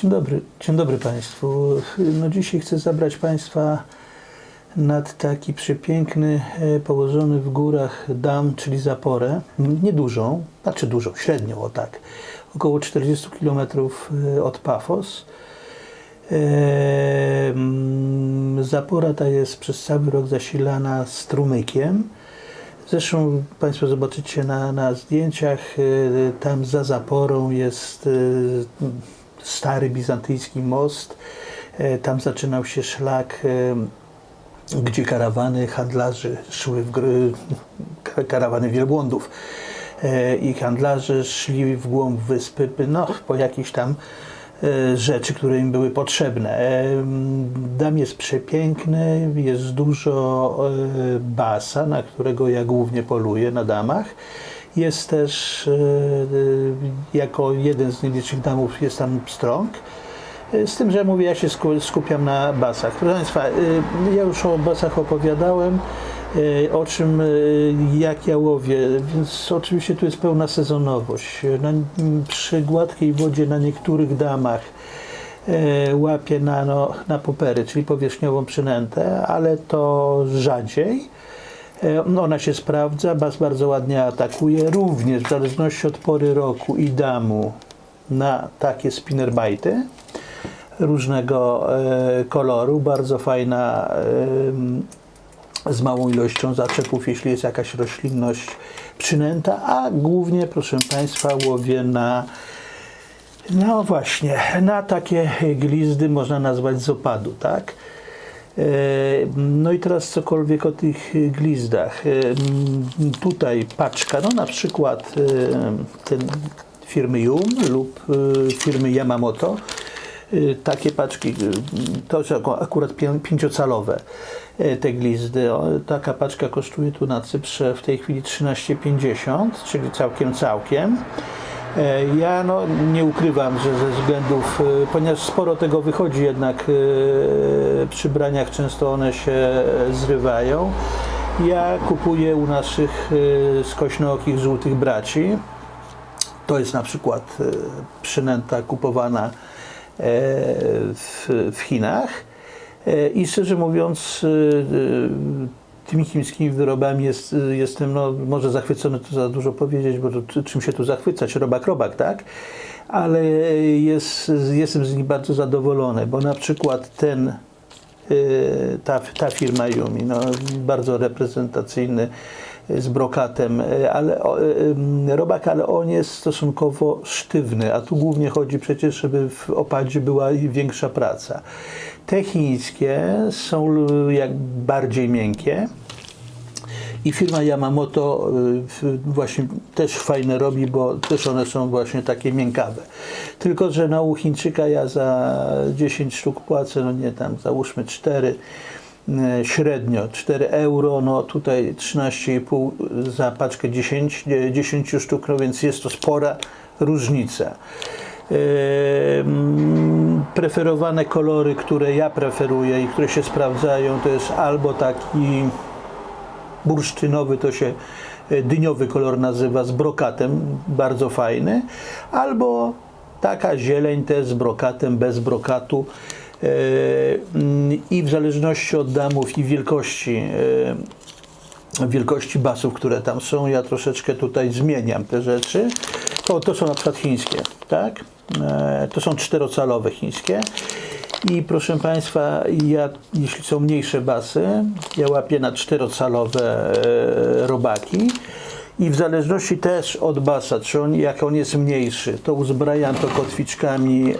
Dzień dobry, dzień dobry Państwu. No dzisiaj chcę zabrać Państwa nad taki przepiękny, e, położony w górach dam, czyli zaporę. Niedużą, znaczy dużą, średnią, o tak. Około 40 km od Pafos. E, mm, Zapora ta jest przez cały rok zasilana strumykiem. Zresztą Państwo zobaczycie na, na zdjęciach, e, tam za zaporą jest e, stary bizantyjski most. E, Tam zaczynał się szlak, e, gdzie karawany handlarzy szły w gr- ka- karawany wielbłądów E, i handlarze szli w głąb wyspy no, po jakieś tam rzeczy, które im były potrzebne. Dam jest przepiękny, jest dużo basa, na którego ja głównie poluję na damach. Jest też e, e, jako jeden z nielicznych damów jest tam strąg. E, Z tym, że mówię, ja się sku- skupiam na basach. Proszę Państwa, ja już o basach opowiadałem, o czym, jak ja łowię, więc oczywiście tu jest pełna sezonowość. Na, przy gładkiej wodzie na niektórych damach łapię na, no, na popery, czyli powierzchniową przynętę, ale to rzadziej. E, Ona się sprawdza, bas bardzo ładnie atakuje, również w zależności od pory roku i damu na takie spinnerbajty różnego e, koloru, bardzo fajna e, z małą ilością zaczepów, jeśli jest jakaś roślinność przynęta, a głównie, proszę Państwa, łowię na no właśnie, na takie glizdy można nazwać z opadu, tak? E, No i teraz cokolwiek o tych glizdach. M, Tutaj paczka, no na przykład e, ten firmy Yum lub firmy Yamamoto. Takie paczki, to są aku- akurat pię- pięciocalowe te glizdy. Taka paczka kosztuje tu na Cyprze w tej chwili 13,50, czyli całkiem całkiem. E, Ja no, nie ukrywam, że ze względów, e, ponieważ sporo tego wychodzi jednak e, przy braniach, często one się zrywają. Ja kupuję u naszych skośnookich żółtych braci. To jest na przykład przynęta kupowana w, w Chinach. I szczerze mówiąc, tymi chińskimi wyrobami jest, jestem no, może zachwycony, to za dużo powiedzieć, bo to, czy- czym się tu zachwycać? Robak, robak, tak? Ale jest, jestem z nich bardzo zadowolony, bo na przykład ten y, ta, ta firma Yumi, no, bardzo reprezentacyjny z brokatem, y, ale y, y, robak, ale on jest stosunkowo sztywny, a tu głównie chodzi przecież, żeby w opadzie była większa praca. Te chińskie są jak bardziej miękkie, i firma Yamamoto właśnie też fajne robi, bo też one są właśnie takie miękkawe. Tylko, że na u Chińczyka ja za 10 sztuk płacę, no nie tam, załóżmy 4 y, średnio 4 euro, no tutaj 13,5 za paczkę 10, nie, 10 sztuk, no więc jest to spora różnica. Em, Preferowane kolory, które ja preferuję i które się sprawdzają, to jest albo taki bursztynowy, to się e, dyniowy kolor nazywa, z brokatem, bardzo fajny, albo taka zieleń też z brokatem, bez brokatu. Mm, I w zależności od damów i wielkości, e, wielkości basów, które tam są, ja troszeczkę tutaj zmieniam te rzeczy. To, to są na przykład chińskie, tak? E, To są czterocalowe chińskie. I proszę Państwa, ja, jeśli są mniejsze basy, ja łapię na czterocalowe robaki. I w zależności też od basa, czy on, jak on jest mniejszy, to uzbrajam to kotwiczkami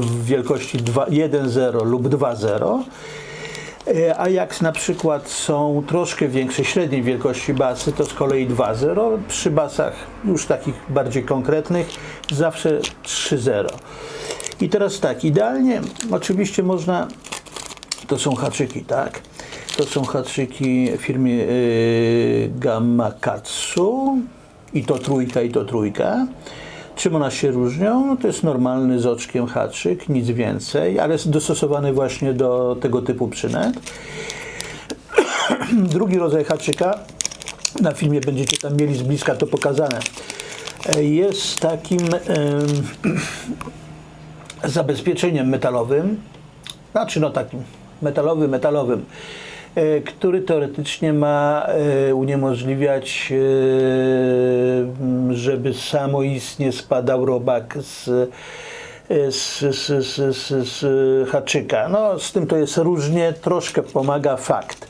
wielkości 2 1,0 lub 2,0. E, A jak na przykład są troszkę większe, średniej wielkości basy, to z kolei 2.0. Przy basach już takich bardziej konkretnych zawsze 3.0. I teraz tak, idealnie oczywiście można, to są haczyki, tak? To są haczyki firmy yy, Gamakatsu i to trójka, i to trójka. Czym one się różnią? No to jest normalny z oczkiem haczyk, nic więcej, ale jest dostosowany właśnie do tego typu przynęt. Drugi rodzaj haczyka, na filmie będziecie tam mieli z bliska to pokazane. e, jest takim em, zabezpieczeniem metalowym, znaczy no takim metalowy, metalowym, e, który teoretycznie ma e, uniemożliwiać, e, żeby samoistnie spadał robak z, e, z, z, z, z, z haczyka. No z tym to jest różnie, troszkę pomaga fakt.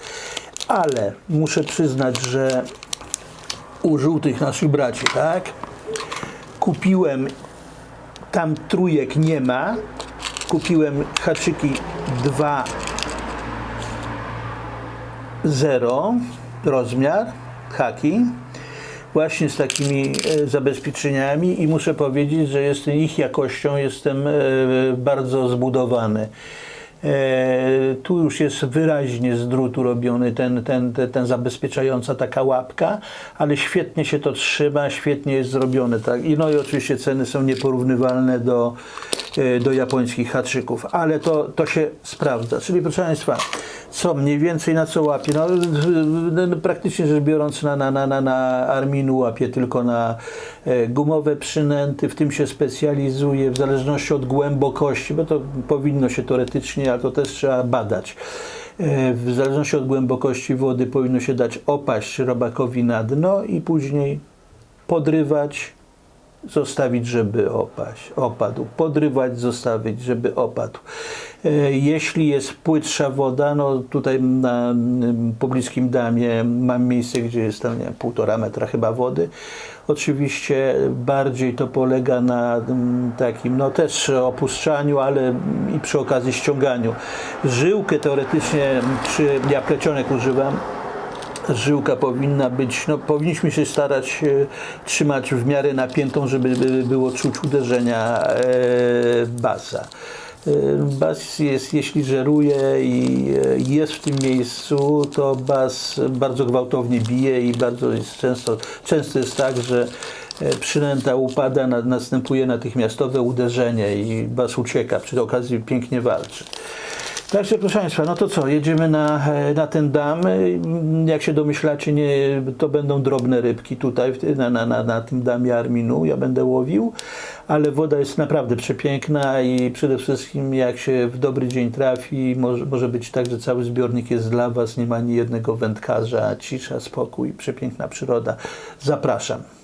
Ale muszę przyznać, że u żółtych naszych braci, tak? Kupiłem tam trójek nie ma. Kupiłem haczyki 2 0 rozmiar haki właśnie z takimi e, zabezpieczeniami i muszę powiedzieć, że jestem ich jakością jestem e, bardzo zbudowany. E, tu już jest wyraźnie z drutu robiony ten, ten, ten, ten zabezpieczająca taka łapka, ale świetnie się to trzyma, świetnie jest zrobione. Tak? I no i oczywiście ceny są nieporównywalne do, do japońskich haczyków, ale to, to się sprawdza. Czyli proszę Państwa, co mniej więcej na co łapie? No, praktycznie rzecz biorąc na, na, na, na, na Arminu łapie tylko na e, gumowe przynęty, w tym się specjalizuje w zależności od głębokości, bo to powinno się teoretycznie, ale to też trzeba badać. E, W zależności od głębokości wody powinno się dać opaść robakowi na dno i później podrywać, zostawić, żeby opaść, opadł. Podrywać, zostawić, żeby opadł. E, Jeśli jest płytsza woda, no tutaj na pobliskim damie mam miejsce, gdzie jest tam nie półtora metra chyba wody. Oczywiście bardziej to polega na takim, no też opuszczaniu, ale i przy okazji ściąganiu. Żyłkę teoretycznie przy, ja plecionek używam, żyłka powinna być, no powinniśmy się starać e, trzymać w miarę napiętą, żeby by było czuć uderzenia e, basa. E, Bas jest, jeśli żeruje i e, jest w tym miejscu, to bas bardzo gwałtownie bije i bardzo jest często, często jest tak, że e, przynęta upada, na, następuje natychmiastowe uderzenie i bas ucieka, przy okazji pięknie walczy. Także proszę Państwa, no to co, jedziemy na, e, na ten dam. Jak się domyślacie, nie, to będą drobne rybki tutaj na, na, na, na tym damie Arminu. Ja będę łowił, ale woda jest naprawdę przepiękna i przede wszystkim jak się w dobry dzień trafi, może, może być tak, że cały zbiornik jest dla Was, nie ma ani jednego wędkarza, cisza, spokój, przepiękna przyroda. Zapraszam.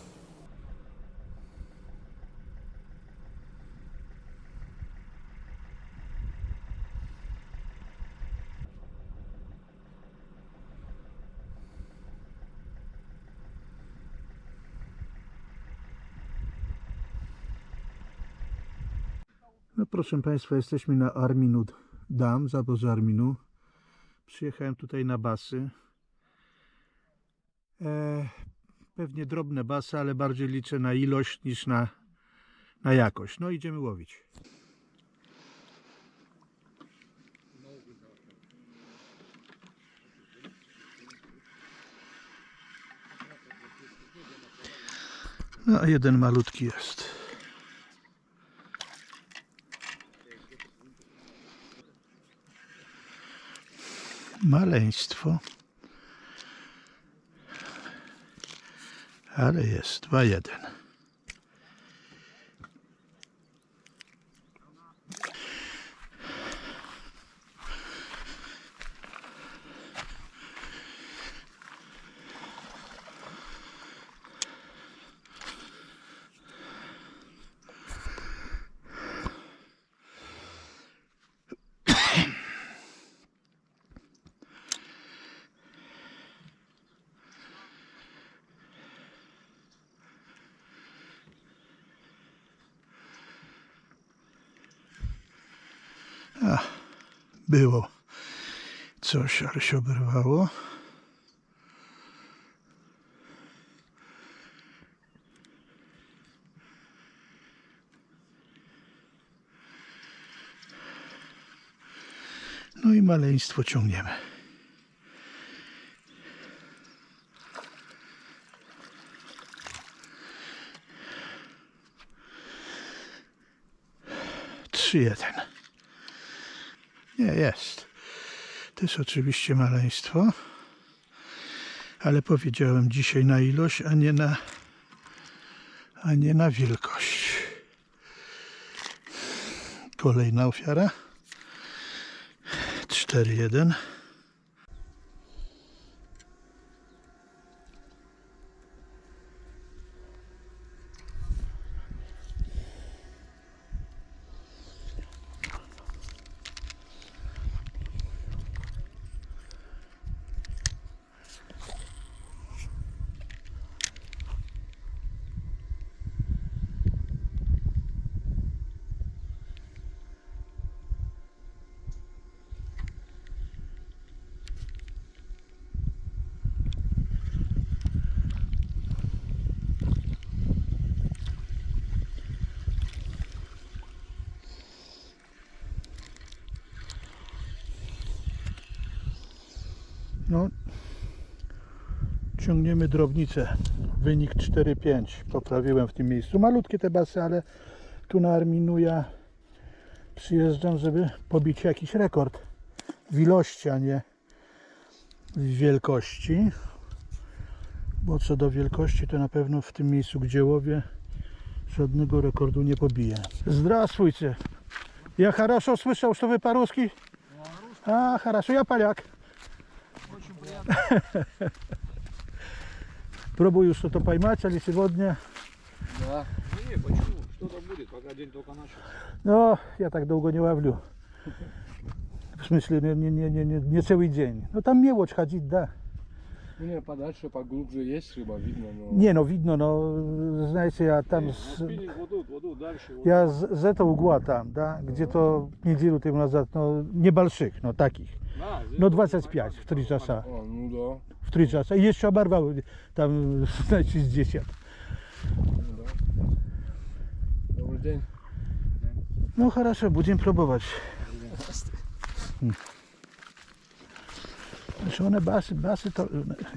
Proszę Państwa, jesteśmy na Arminu Dam, zaborze Arminu. Przyjechałem tutaj na basy. E, pewnie drobne basy, ale bardziej liczę na ilość niż na, na jakość. No idziemy łowić. No, jeden malutki jest. Maleństwo. Ale jest 2-1. Było coś, ale się oberwało. No i maleństwo ciągniemy. Trzy jeden. Nie, jest. To jest oczywiście maleństwo, ale powiedziałem dzisiaj na ilość, a nie na, a nie na wielkość. Kolejna ofiara. 4-1. No, ciągniemy drobnicę. Wynik 4-5. Poprawiłem w tym miejscu. Malutkie te basy, ale tu na Arminuja przyjeżdżam, żeby pobić jakiś rekord w ilości, a nie w wielkości. Bo co do wielkości, to na pewno w tym miejscu, gdzie łowię, żadnego rekordu nie pobiję. Здравствуйте. Я хорошо слышал, что вы по-русски? А, хорошо, я поляк. Пробую что-то поймать, але сегодня... Да. Не, почему? Что-то будет, пока день только начал. No, ja tak długo nie ławlю. W смысле, nie, nie, nie, nie, nie, nie cały dzień. No tam miłość chodzić, da. Ну, не, подальше, поглубже есть рыба, видно, но... Nie no, widno, no, знаете, ja tam... Не, Z, на спиннинг вот тут, вот тут, дальше. Вот ja z, z tą ugła tam, da, gdzie to niedzielu temu nazad, no, nie balszych, no takich. Да, здесь No вот 25 w 3 поймать. czasa. А, ну да. W 3 czasa. I jeszcze obarwał tam, znaczy z 10. Ну да. Добрый день. No хорошо, będziemy próbować. Hmm. Znaczy one basy, basy to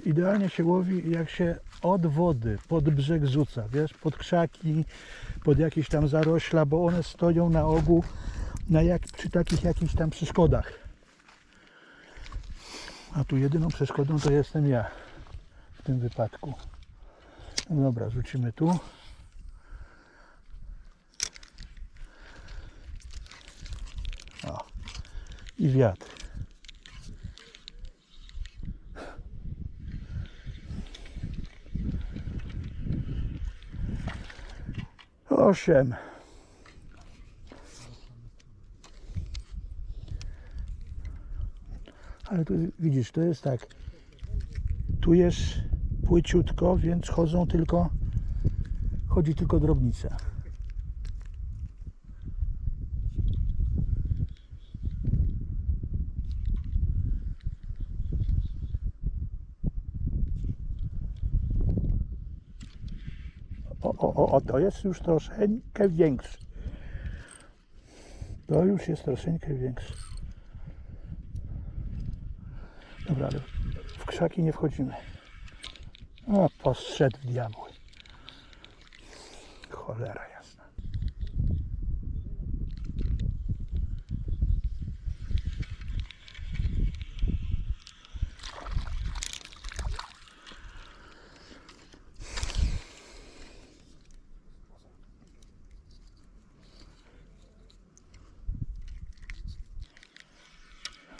idealnie się łowi jak się od wody pod brzeg rzuca, wiesz, pod krzaki, pod jakieś tam zarośla, bo one stoją na ogół na jak, przy takich jakichś tam przeszkodach. A tu jedyną przeszkodą to jestem ja w tym wypadku. No dobra, rzucimy tu. O. I wiatr. Osiem. Ale tu widzisz, to jest tak. Tu jest płyciutko, więc chodzą tylko, chodzi tylko drobnica. O, o, o, to jest już troszeczkę większy. To już jest troszeczkę większy. Dobra, w krzaki nie wchodzimy. O, postrzedł w diabły. Cholera jasna.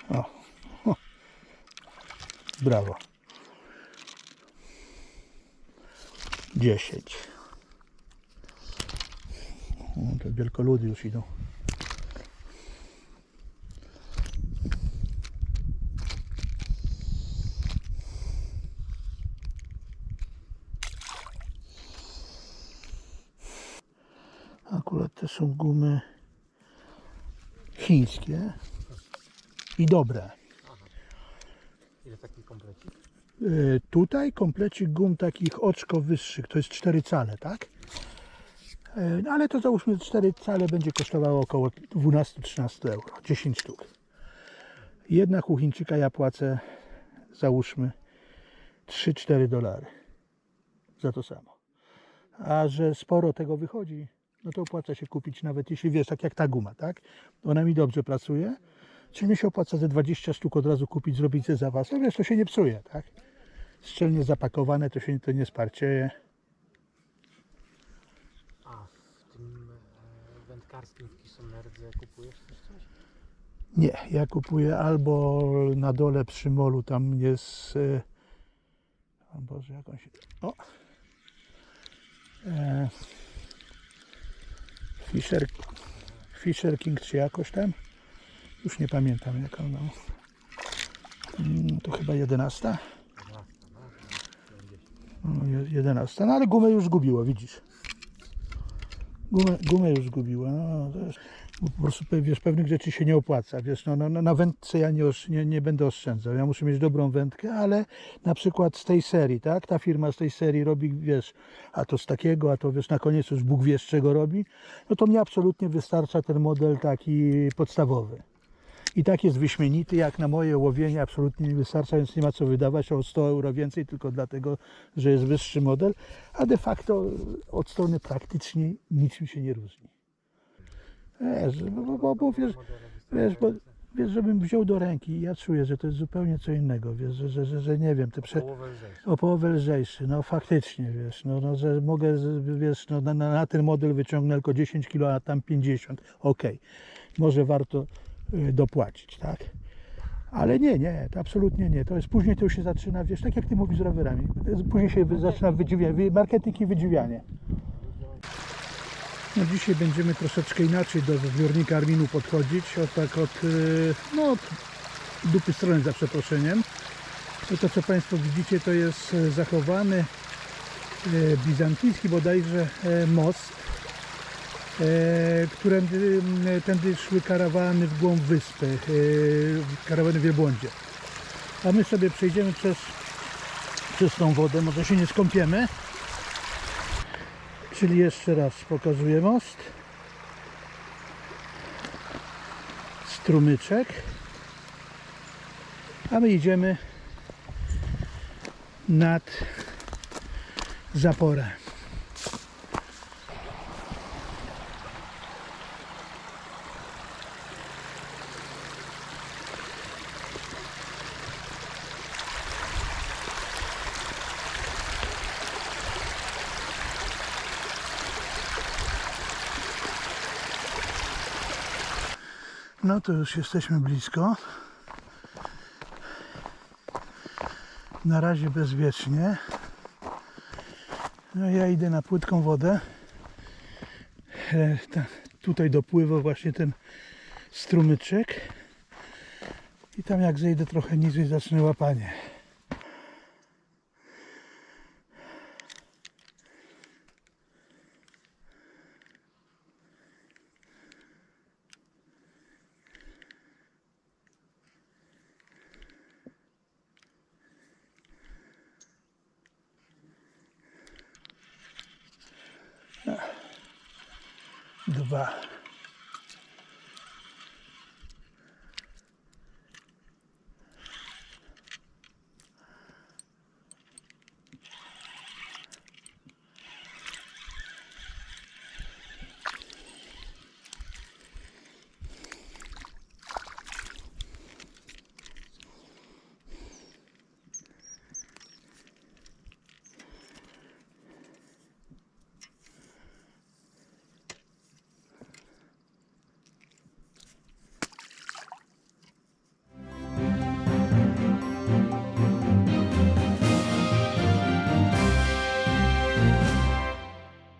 O, o. Brawo. 10. O, te wielkoludy już idą. Akurat te są gumy chińskie i dobre. Ile taki komplecik? Y, Tutaj komplecik gum takich oczko wyższych, to jest 4 cale, tak? Y, No ale to załóżmy 4 cale będzie kosztowało około 12-13 euro, 10 sztuk. Jednak u Chińczyka ja płacę, załóżmy 3-4 dolary za to samo. A że sporo tego wychodzi, no to opłaca się kupić nawet jeśli wiesz, tak jak ta guma, tak? Ona mi dobrze pracuje, Czyli mi się opłaca ze 20 sztuk od razu kupić, zrobić ze zapas. No wiesz, to się nie psuje, tak? Szczelnie zapakowane, to się to nie sparcieje. wędkarskim w Kisonerdze kupujesz też coś? Nie, ja kupuję albo na dole przy molu, tam jest. E, o Boże, jak on się. O! E, Fisher, Fisher King czy jakoś tam? Już nie pamiętam jak on. No. To chyba 11. 12, no. 50. No, je- 11. No ale gumę już zgubiło, widzisz. Gumę, gumę już zgubiło. No, jest, po prostu wiesz, pewnych rzeczy się nie opłaca. Wiesz, no, no, no, na wędce ja nie, nie, nie będę oszczędzał. Ja muszę mieć dobrą wędkę, ale na przykład z tej serii, tak? Ta firma z tej serii robi, wiesz, a to z takiego, a to wiesz, na koniec już Bóg wie z czego robi. No to mnie absolutnie wystarcza ten model taki podstawowy. I tak jest wyśmienity, jak na moje łowienie absolutnie nie wystarcza, więc nie ma co wydawać o 100 euro więcej tylko dlatego, że jest wyższy model, a de facto od strony praktycznie niczym się nie różni. Wiesz, bo, bo, bo wiesz, wiesz, bo, wiesz, żebym wziął do ręki, ja czuję, że to jest zupełnie co innego, wiesz, że, że, że, że nie wiem, te prze, o połowę lżejszy, no faktycznie, wiesz, no, no że mogę, wiesz, no, na, na ten model wyciągnę tylko 10 kg, a tam 50, okej, może warto dopłacić, tak? Ale nie, nie, to absolutnie nie, to jest, później to już się zaczyna, wiesz, tak jak ty mówisz z rowerami, później się zaczyna wydziwianie, wy- marketing i wydziwianie. No dzisiaj będziemy troszeczkę inaczej do zbiornika Arminu podchodzić, od tak od, y, no od dupy strony za przeproszeniem. No to co Państwo widzicie to jest e, zachowany bizantyjski bodajże most, którędy m, tędy szły karawany w głąb wyspy, e, karawany w wielbłądzie. A my sobie przejdziemy przez, przez tą wodę, może się nie skąpiemy. Czyli jeszcze raz pokazuję most. Strumyczek. A my idziemy nad zaporę. No to już jesteśmy blisko. Na razie bezwiecznie. No ja idę na płytką wodę. E, ta, tutaj dopływa właśnie ten strumyczek. I tam jak zejdę trochę niżej zacznę łapanie.